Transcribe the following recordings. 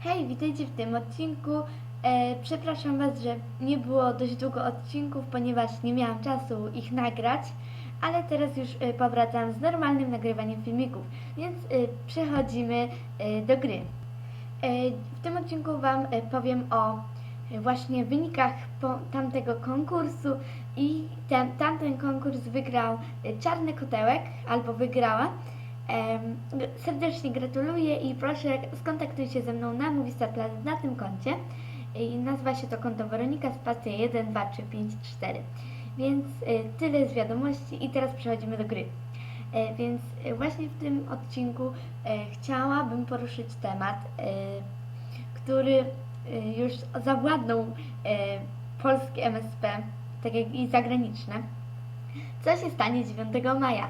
Hej, witajcie w tym odcinku. E, przepraszam Was, że nie było dość długo odcinków, ponieważ nie miałam czasu ich nagrać, ale teraz już e, powracam z normalnym nagrywaniem filmików, więc e, przechodzimy e, do gry. E, w tym odcinku Wam e, powiem o e, właśnie wynikach tamtego konkursu i ten, tamten konkurs wygrał e, Czarny Kotełek, albo wygrała. Serdecznie gratuluję i proszę skontaktuj się ze mną na Movistar na tym koncie. I nazywa się to konto Weronika Spacja 1, 2, 3, 5, 4. Więc y, tyle z wiadomości i teraz przechodzimy do gry. E, więc y, właśnie w tym odcinku e, chciałabym poruszyć temat, e, który y, już zawładnął e, polskie MSP, tak jak i zagraniczne. Co się stanie 9 maja?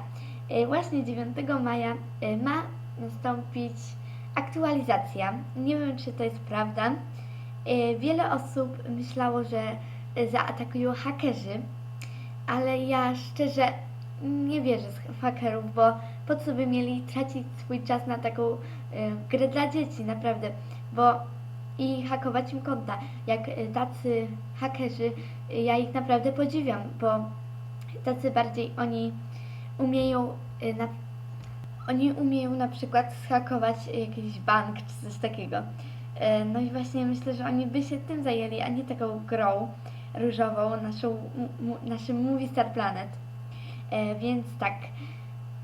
E, Właśnie 9 maja e, ma nastąpić aktualizacja. Nie wiem, czy to jest prawda. E, Wiele osób myślało, że zaatakują hakerzy, ale ja szczerze nie wierzę w hakerów, bo po co by mieli tracić swój czas na taką grę dla dzieci, naprawdę, bo i hakować im konta. Jak tacy hakerzy, ja ich naprawdę podziwiam, bo tacy bardziej oni umieją y, na, oni umieją na przykład zhakować jakiś bank czy coś takiego. E, No i właśnie myślę, że oni by się tym zajęli, a nie taką grą różową, naszą, naszym Movie Star Planet. E, Więc tak,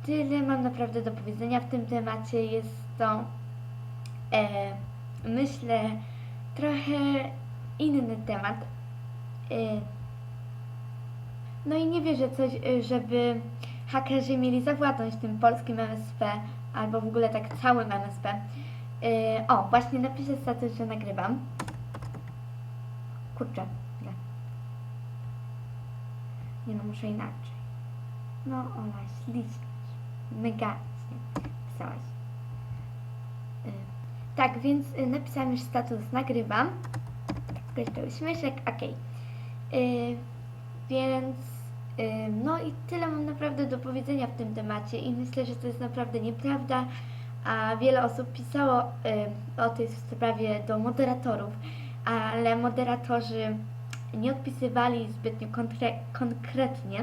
tyle mam naprawdę do powiedzenia w tym temacie. Jest to, myślę, trochę inny temat. No i nie wierzę coś, y, żeby hakerzy mieli zawładnąć tym polskim MSP, albo w ogóle tak całym MSP. Y, o, właśnie napiszę status, że nagrywam. Kurczę. Nie. Nie no, muszę inaczej. No, Ola, ślicznie. Mega. Pisałaś. Y, tak, więc y, napisałam już status nagrywam. Tylko jeszcze uśmieszek, okej. Y, więc y, no i tyle mam naprawdę do powiedzenia w tym temacie i myślę, że to jest naprawdę nieprawda, a wiele osób pisało o tej sprawie do moderatorów, ale moderatorzy nie odpisywali zbytnio konkre- konkretnie,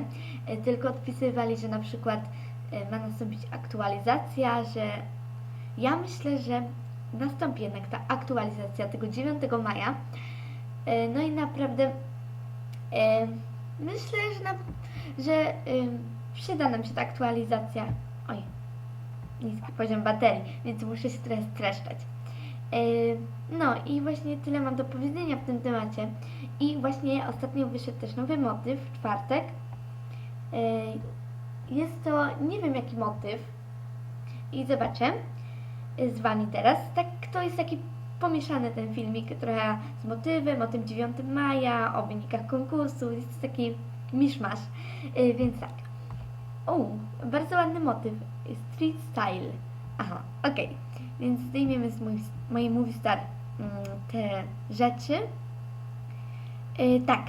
y, tylko odpisywali, że na przykład y, ma nastąpić aktualizacja, że ja myślę, że nastąpi jednak ta aktualizacja tego 9 maja. Y, No i naprawdę Myślę, że, na, że ym, przyda nam się ta aktualizacja. Oj, niski poziom baterii, więc muszę się trochę streszczać. E, No i właśnie tyle mam do powiedzenia w tym temacie. I właśnie ostatnio wyszedł też nowy motyw w czwartek. E, Jest to, nie wiem jaki motyw. I zobaczę z Wami teraz. Tak, to jest taki pomieszany ten filmik, trochę z motywem, o tym 9 maja, o wynikach konkursu, jest taki miszmasz, yy, więc tak. O, bardzo ładny motyw, street style. Aha, okej, więc zdejmiemy z mój, mojej Movie Star mm, te rzeczy. Yy, tak,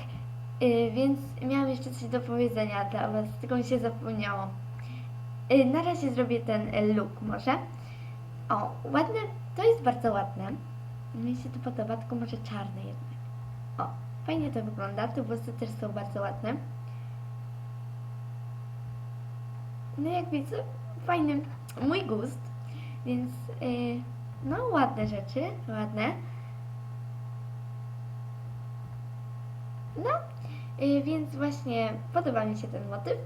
yy, więc miałam jeszcze coś do powiedzenia dla Was, tylko mi się zapomniało. Na razie zrobię ten y, look może. O, ładne, to jest bardzo ładne. Mi się to podoba, tylko może czarny jednak. O, fajnie to wygląda. Te włosy też są bardzo ładne. No jak widzę, fajny mój gust. Więc yy, no ładne rzeczy, ładne. No, yy, więc właśnie podoba mi się ten motyw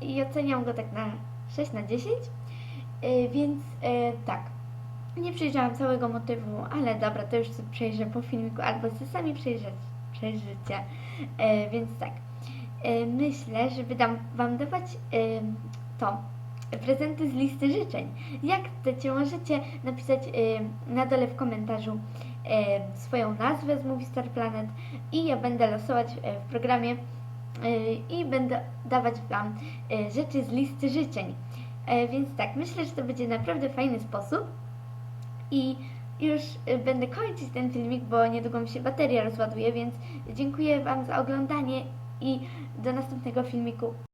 i oceniam go tak na 6 na 10. Yy, więc yy, tak. Nie przejrzałam całego motywu, ale dobra, to już przejrzę po filmiku, albo sobie sami przejrzeć, przejrzycie. E, więc tak, e, myślę, że wydam Wam dawać e, to, prezenty z listy życzeń. Jak chcecie, możecie napisać e, na dole w komentarzu e, swoją nazwę z Movie Star Planet i ja będę losować e, w programie i będę dawać Wam rzeczy z listy życzeń. Więc tak, myślę, że to będzie naprawdę fajny sposób. I już y, będę kończyć ten filmik, bo niedługo mi się bateria rozładuje, więc dziękuję Wam za oglądanie i do następnego filmiku.